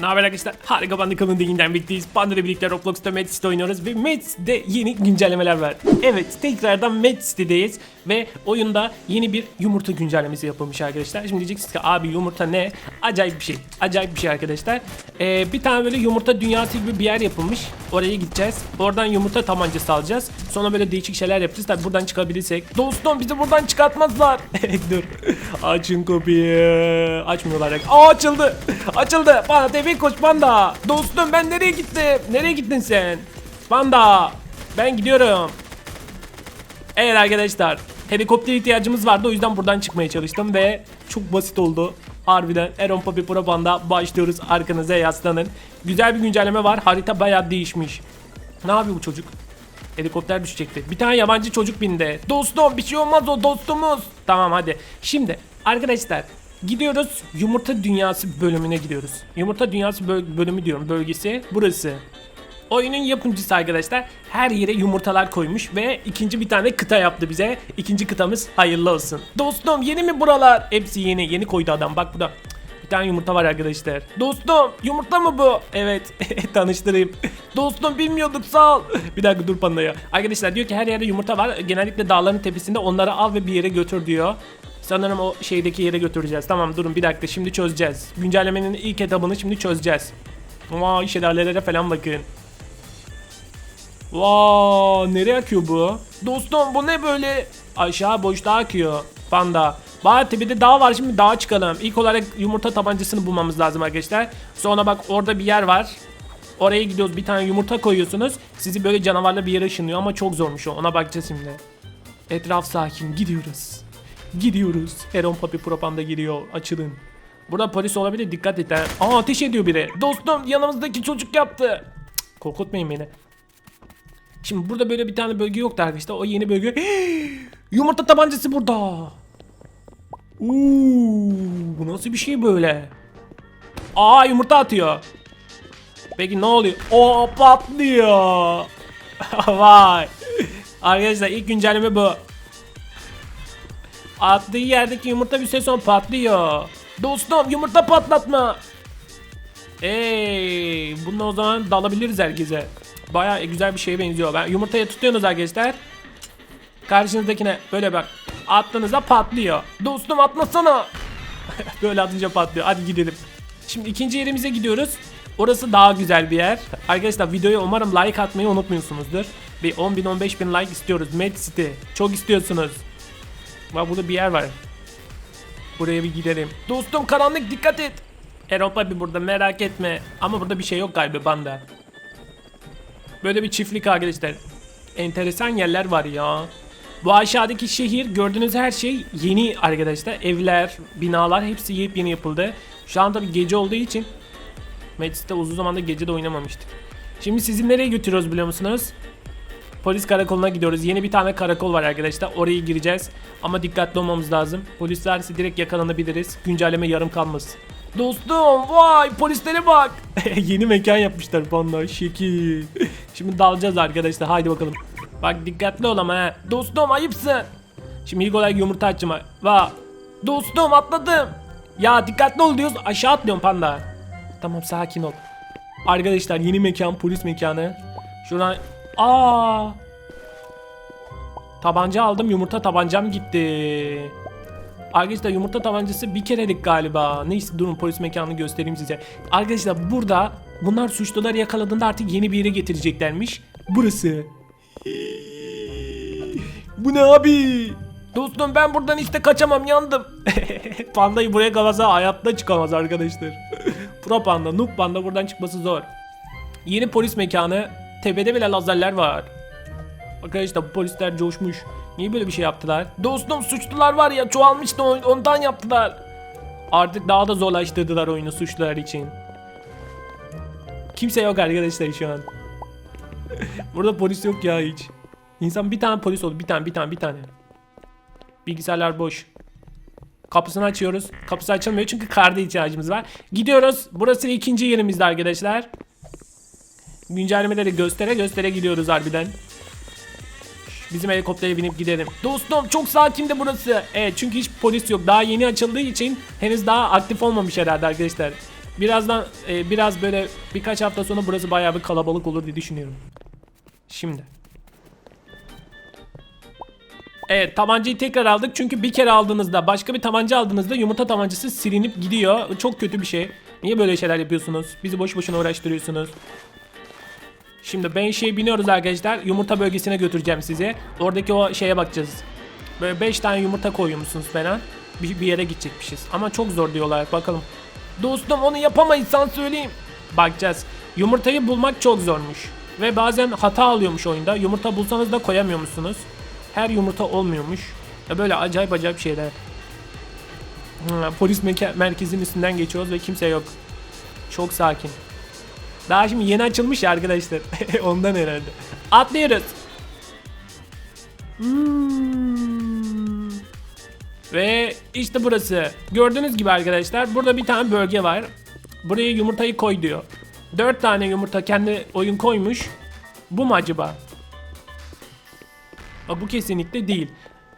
Ne haber arkadaşlar? Harika Bandı kanalında yeniden birlikteyiz. Panda ile birlikte Roblox'ta Mad oynuyoruz ve Mad City'de yeni güncellemeler var. Evet tekrardan Mad City'deyiz ve oyunda yeni bir yumurta güncellemesi yapılmış arkadaşlar. Şimdi diyeceksiniz ki abi yumurta ne? Acayip bir şey. Acayip bir şey arkadaşlar. Ee, bir tane böyle yumurta dünyası gibi bir yer yapılmış. Oraya gideceğiz. Oradan yumurta tabancası alacağız. Sonra böyle değişik şeyler yapacağız. Tabi buradan çıkabilirsek. Dostum bizi buradan çıkartmazlar. Dur. Açın kapıyı. Açmıyorlar. Aa açıldı. Açıldı. Bana TV koş panda. Dostum ben nereye gittim? Nereye gittin sen? Panda. Ben gidiyorum. Evet arkadaşlar. Helikopter ihtiyacımız vardı o yüzden buradan çıkmaya çalıştım ve çok basit oldu. Harbiden Eron Papi Pro Panda başlıyoruz arkanıza yaslanın. Güzel bir güncelleme var harita bayağı değişmiş. Ne yapıyor bu çocuk? Helikopter düşecekti. Bir tane yabancı çocuk bindi. Dostum bir şey olmaz o dostumuz. Tamam hadi. Şimdi arkadaşlar gidiyoruz yumurta dünyası bölümüne gidiyoruz. Yumurta dünyası böl- bölümü diyorum bölgesi burası. Oyunun yapımcısı arkadaşlar her yere yumurtalar koymuş ve ikinci bir tane kıta yaptı bize. İkinci kıtamız hayırlı olsun. Dostum yeni mi buralar? Hepsi yeni. Yeni koydu adam. Bak burada. Bir tane yumurta var arkadaşlar. Dostum yumurta mı bu? Evet tanıştırayım. Dostum bilmiyorduk sağ ol. bir dakika dur panda ya. Arkadaşlar diyor ki her yerde yumurta var. Genellikle dağların tepesinde onları al ve bir yere götür diyor. Sanırım o şeydeki yere götüreceğiz. Tamam durun bir dakika şimdi çözeceğiz. Güncellemenin ilk etabını şimdi çözeceğiz. Vay şelalelere falan bakın. Vaa nereye akıyor bu? Dostum bu ne böyle? Aşağı boşluğa akıyor. Panda. Bari tepede dağ var şimdi dağa çıkalım. İlk olarak yumurta tabancasını bulmamız lazım arkadaşlar. Sonra bak orada bir yer var. Oraya gidiyoruz bir tane yumurta koyuyorsunuz. Sizi böyle canavarla bir yere ışınlıyor ama çok zormuş o. Ona bakacağız şimdi. Etraf sakin gidiyoruz. Gidiyoruz. Heron Papi Propanda giriyor. Açılın. Burada polis olabilir dikkat et. ha. Aa ateş ediyor biri. Dostum yanımızdaki çocuk yaptı. Cık, korkutmayın beni. Şimdi burada böyle bir tane bölge yoktu arkadaşlar. O yeni bölge. Yumurta tabancası burada. Uuu, bu nasıl bir şey böyle? Aa yumurta atıyor. Peki ne oluyor? O patlıyor. Vay. Arkadaşlar ilk güncelleme bu. Attığı yerdeki yumurta bir süre sonra patlıyor. Dostum yumurta patlatma. Ey, bunu o zaman dalabiliriz herkese. Baya güzel bir şeye benziyor. Ben yumurtaya tutuyorsunuz arkadaşlar. Karşınızdakine böyle bak. Attığınızda patlıyor. Dostum atmasana. böyle atınca patlıyor. Hadi gidelim. Şimdi ikinci yerimize gidiyoruz. Orası daha güzel bir yer. Arkadaşlar videoya umarım like atmayı unutmuyorsunuzdur. Bir 10 bin 15 bin like istiyoruz. Mad City. Çok istiyorsunuz. Bak burada bir yer var. Buraya bir gidelim. Dostum karanlık dikkat et. Europa bir burada merak etme. Ama burada bir şey yok galiba banda. Böyle bir çiftlik arkadaşlar. Enteresan yerler var ya. Bu aşağıdaki şehir gördüğünüz her şey yeni arkadaşlar. Evler, binalar hepsi yepyeni yapıldı. Şu anda bir gece olduğu için Metis'te uzun zamandır gece de oynamamıştık. Şimdi sizi nereye götürüyoruz biliyor musunuz? Polis karakoluna gidiyoruz. Yeni bir tane karakol var arkadaşlar. Oraya gireceğiz. Ama dikkatli olmamız lazım. Polisler ise direkt yakalanabiliriz. Güncelleme yarım kalmasın. Dostum vay polislere bak. Yeni mekan yapmışlar panda şekil. Şimdi dalacağız arkadaşlar haydi bakalım. Bak dikkatli ol ama ha. Dostum ayıpsın. Şimdi ilk olarak yumurta açma. Va. Dostum atladım. Ya dikkatli ol diyoruz aşağı atlıyorum panda. Tamam sakin ol. Arkadaşlar yeni mekan polis mekanı. Şuradan aa Tabanca aldım yumurta tabancam gitti. Arkadaşlar yumurta tabancası bir kerelik galiba. Neyse durun polis mekanını göstereyim size. Arkadaşlar burada bunlar suçluları yakaladığında artık yeni bir yere getireceklermiş. Burası. Bu ne abi? Dostum ben buradan işte kaçamam yandım. Pandayı buraya kalasa hayatta çıkamaz arkadaşlar. Pro panda, noob panda buradan çıkması zor. Yeni polis mekanı. Tepede bile lazerler var. Arkadaşlar polisler coşmuş. Niye böyle bir şey yaptılar? Dostum suçlular var ya çoğalmıştı on- ondan yaptılar. Artık daha da zorlaştırdılar oyunu suçlular için. Kimse yok arkadaşlar şu an. Burada polis yok ya hiç. İnsan bir tane polis oldu. Bir tane bir tane bir tane. Bilgisayarlar boş. Kapısını açıyoruz. Kapısı açılmıyor çünkü karda ihtiyacımız var. Gidiyoruz. Burası ikinci yerimizde arkadaşlar. Güncellemeleri göstere göstere gidiyoruz harbiden. Bizim helikoptere binip gidelim. Dostum çok sakin de burası. Evet çünkü hiç polis yok. Daha yeni açıldığı için henüz daha aktif olmamış herhalde arkadaşlar. Birazdan e, biraz böyle birkaç hafta sonra burası bayağı bir kalabalık olur diye düşünüyorum. Şimdi. Evet tabancayı tekrar aldık çünkü bir kere aldığınızda başka bir tabanca aldığınızda yumurta tabancası silinip gidiyor. Çok kötü bir şey. Niye böyle şeyler yapıyorsunuz? Bizi boş boşuna uğraştırıyorsunuz. Şimdi ben şey biniyoruz arkadaşlar. Yumurta bölgesine götüreceğim sizi. Oradaki o şeye bakacağız. Böyle 5 tane yumurta koyuyormuşsunuz falan. Bir, bir yere gidecekmişiz. Ama çok zor diyorlar. Bakalım. Dostum onu yapamayız sana söyleyeyim. Bakacağız. Yumurtayı bulmak çok zormuş. Ve bazen hata alıyormuş oyunda. Yumurta bulsanız da koyamıyormuşsunuz. Her yumurta olmuyormuş. Böyle acayip acayip şeyler. Hmm, polis merkezinin üstünden geçiyoruz ve kimse yok. Çok sakin. Daha şimdi yeni açılmış arkadaşlar. Ondan herhalde. Atlıyoruz. Hmm. Ve işte burası. Gördüğünüz gibi arkadaşlar burada bir tane bölge var. Buraya yumurtayı koy diyor. 4 tane yumurta kendi oyun koymuş. Bu mu acaba? Bu kesinlikle değil.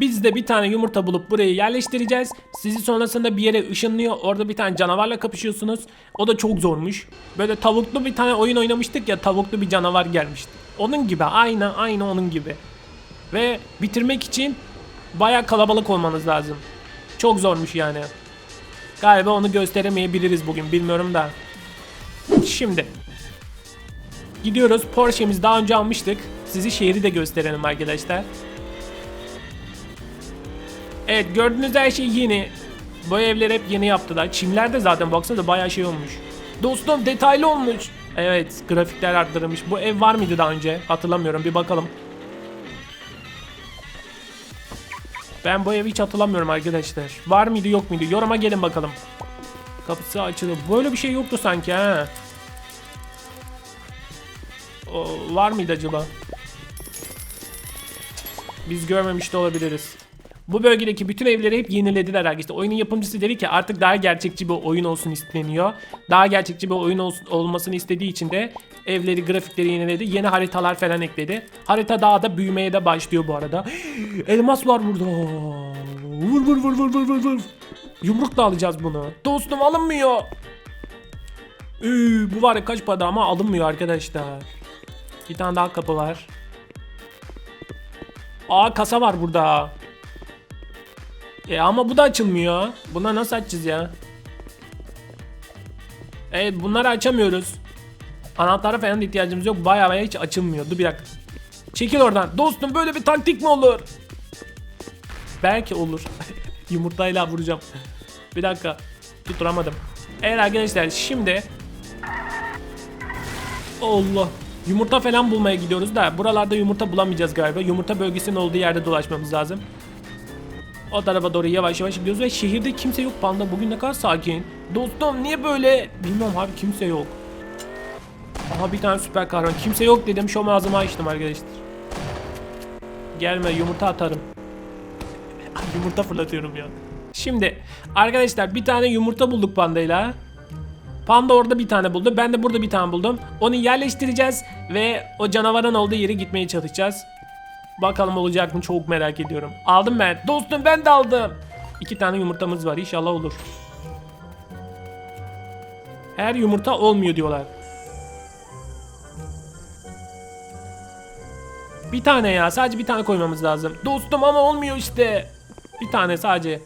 Biz de bir tane yumurta bulup buraya yerleştireceğiz. Sizi sonrasında bir yere ışınlıyor. Orada bir tane canavarla kapışıyorsunuz. O da çok zormuş. Böyle tavuklu bir tane oyun oynamıştık ya tavuklu bir canavar gelmişti. Onun gibi aynı aynı onun gibi. Ve bitirmek için baya kalabalık olmanız lazım. Çok zormuş yani. Galiba onu gösteremeyebiliriz bugün bilmiyorum da. Şimdi Gidiyoruz. Porsche'mizi daha önce almıştık. Sizi şehri de gösterelim arkadaşlar. Evet gördüğünüz her şey yeni. Bu evler hep yeni yaptılar. Çimler de zaten baksana bayağı şey olmuş. Dostum detaylı olmuş. Evet grafikler arttırılmış. Bu ev var mıydı daha önce? Hatırlamıyorum bir bakalım. Ben bu evi hiç hatırlamıyorum arkadaşlar. Var mıydı yok muydu? Yoruma gelin bakalım. Kapısı açıldı. Böyle bir şey yoktu sanki ha. Var mıydı acaba? Biz görmemiş de olabiliriz. Bu bölgedeki bütün evleri hep yenilediler arkadaşlar. Oyunun yapımcısı dedi ki artık daha gerçekçi bir oyun olsun isteniyor. Daha gerçekçi bir oyun olsun, olmasını istediği için de evleri, grafikleri yeniledi. Yeni haritalar falan ekledi. Harita daha da büyümeye de başlıyor bu arada. Elmas var burada. Vur vur vur vur vur vur vur. Yumrukla alacağız bunu. Dostum alınmıyor. Üü, bu var ya kaç para ama alınmıyor arkadaşlar. Bir tane daha kapı var. Aa kasa var burada. E ama bu da açılmıyor. Bunları nasıl açacağız ya? Evet bunları açamıyoruz. Anahtara falan ihtiyacımız yok. Baya baya hiç açılmıyor. Dur bir dakika. Çekil oradan. Dostum böyle bir taktik mi olur? Belki olur. Yumurtayla vuracağım. Bir dakika. Tutturamadım. Evet arkadaşlar şimdi Allah. Yumurta falan bulmaya gidiyoruz da buralarda yumurta bulamayacağız galiba. Yumurta bölgesinin olduğu yerde dolaşmamız lazım. O tarafa doğru yavaş yavaş gidiyoruz ve şehirde kimse yok panda. Bugün ne kadar sakin. Dostum niye böyle? Bilmiyorum abi kimse yok. Aha bir tane süper kahraman. Kimse yok dedim şu ağzımı açtım arkadaşlar. Gelme yumurta atarım. yumurta fırlatıyorum ya. Şimdi arkadaşlar bir tane yumurta bulduk pandayla. Panda orada bir tane buldu. Ben de burada bir tane buldum. Onu yerleştireceğiz ve o canavarın olduğu yere gitmeye çalışacağız. Bakalım olacak mı çok merak ediyorum. Aldım ben. Dostum ben de aldım. İki tane yumurtamız var inşallah olur. Her yumurta olmuyor diyorlar. Bir tane ya sadece bir tane koymamız lazım. Dostum ama olmuyor işte. Bir tane sadece.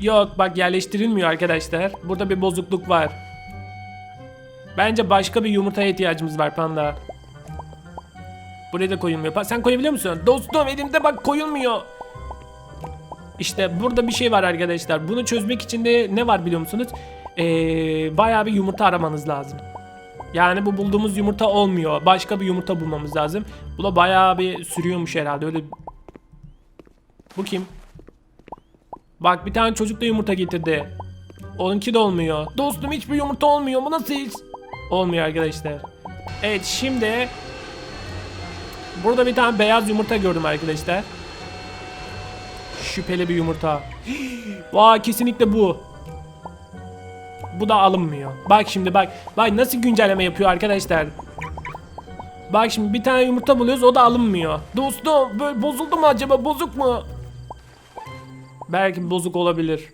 Yok bak yerleştirilmiyor arkadaşlar. Burada bir bozukluk var. Bence başka bir yumurtaya ihtiyacımız var panda. Buraya da koyulmuyor. Sen koyabiliyor musun? Dostum elimde bak koyulmuyor. İşte burada bir şey var arkadaşlar. Bunu çözmek için de ne var biliyor musunuz? Ee, bayağı bir yumurta aramanız lazım. Yani bu bulduğumuz yumurta olmuyor. Başka bir yumurta bulmamız lazım. Bu da bayağı bir sürüyormuş herhalde. Öyle Bu kim? Bak bir tane çocuk da yumurta getirdi. Onunki de olmuyor. Dostum hiçbir yumurta olmuyor. Bu nasıl hiç? Olmuyor arkadaşlar. Evet şimdi Burada bir tane beyaz yumurta gördüm arkadaşlar. Şüpheli bir yumurta. Vay kesinlikle bu. Bu da alınmıyor. Bak şimdi bak. Bak nasıl güncelleme yapıyor arkadaşlar. Bak şimdi bir tane yumurta buluyoruz o da alınmıyor. Dostum böyle bozuldu mu acaba bozuk mu? Belki bozuk olabilir.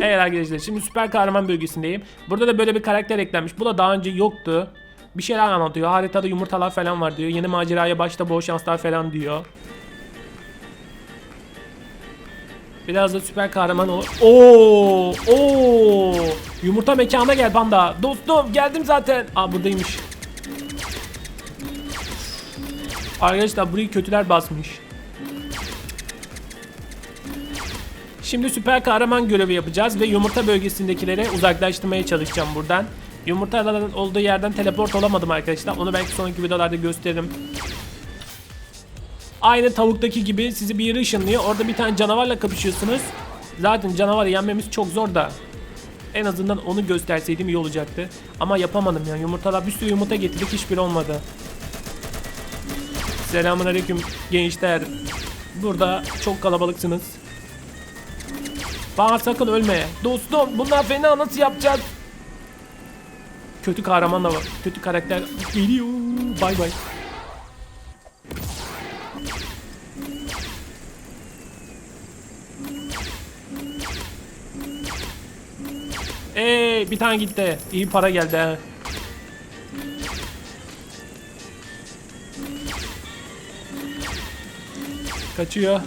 Evet arkadaşlar şimdi süper kahraman bölgesindeyim. Burada da böyle bir karakter eklenmiş. Bu da daha önce yoktu. Bir şeyler anlatıyor. Haritada yumurtalar falan var diyor. Yeni maceraya başta bol şanslar falan diyor. Biraz da süper kahraman ol. Oo! Oo! Yumurta mekana gel panda. Dostum geldim zaten. Aa buradaymış. Arkadaşlar burayı kötüler basmış. Şimdi süper kahraman görevi yapacağız ve yumurta bölgesindekileri uzaklaştırmaya çalışacağım buradan. Yumurtaların olduğu yerden teleport olamadım arkadaşlar. Onu belki sonraki videolarda gösteririm. Aynı tavuktaki gibi sizi bir yere ışınlıyor. Orada bir tane canavarla kapışıyorsunuz. Zaten canavarı yenmemiz çok zor da. En azından onu gösterseydim iyi olacaktı. Ama yapamadım ya. Yumurtalar bir sürü yumurta getirdik hiçbir olmadı. Selamünaleyküm gençler. Burada çok kalabalıksınız. Bana sakın ölme. Dostum bunlar fena nasıl yapacağız? Kötü kahraman da var. Kötü karakter geliyor. Bay bay. Ee bir tane gitti. İyi para geldi ha. Kaçıyor.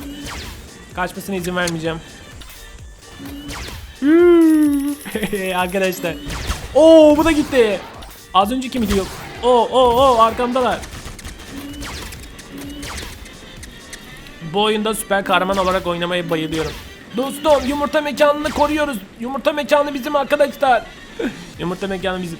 Kaçmasına izin vermeyeceğim. Arkadaşlar. Oo bu da gitti. Az önceki mi diyor? Oo oo oo arkamdalar. Bu oyunda süper kahraman olarak oynamaya bayılıyorum. Dostum yumurta mekanını koruyoruz. Yumurta mekanı bizim arkadaşlar. yumurta mekanı bizim.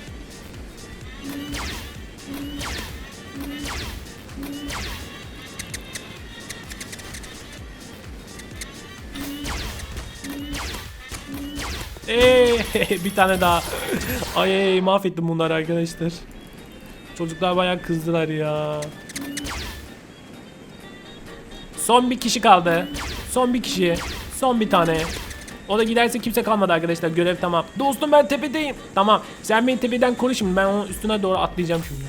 Eee bir tane daha. Ay mahvettim bunları arkadaşlar. Çocuklar bayağı kızdılar ya. Son bir kişi kaldı. Son bir kişi. Son bir tane. O da giderse kimse kalmadı arkadaşlar. Görev tamam. Dostum ben tepedeyim. Tamam. Sen beni tepeden koru şimdi. Ben onun üstüne doğru atlayacağım şimdi.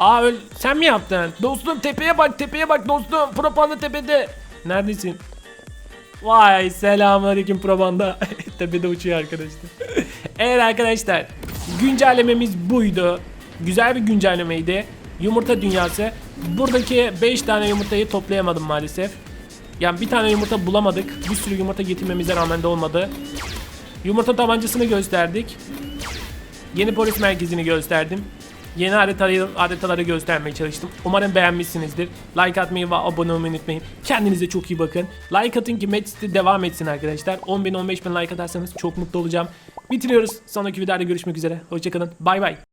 Aa öl sen mi yaptın? Dostum tepeye bak tepeye bak dostum. Propanda tepede. Neredesin? Vay selamünaleyküm probanda. Tepede uçuyor arkadaşlar. evet arkadaşlar. Güncellememiz buydu. Güzel bir güncellemeydi. Yumurta dünyası. Buradaki 5 tane yumurtayı toplayamadım maalesef. Yani bir tane yumurta bulamadık. Bir sürü yumurta getirmemize rağmen de olmadı. Yumurta tabancasını gösterdik. Yeni polis merkezini gösterdim. Yeni haritaları, göstermeye çalıştım. Umarım beğenmişsinizdir. Like atmayı ve abone olmayı unutmayın. Kendinize çok iyi bakın. Like atın ki Match'te devam etsin arkadaşlar. 10 bin 15 bin like atarsanız çok mutlu olacağım. Bitiriyoruz. Sonraki videoda görüşmek üzere. Hoşçakalın. Bay bay.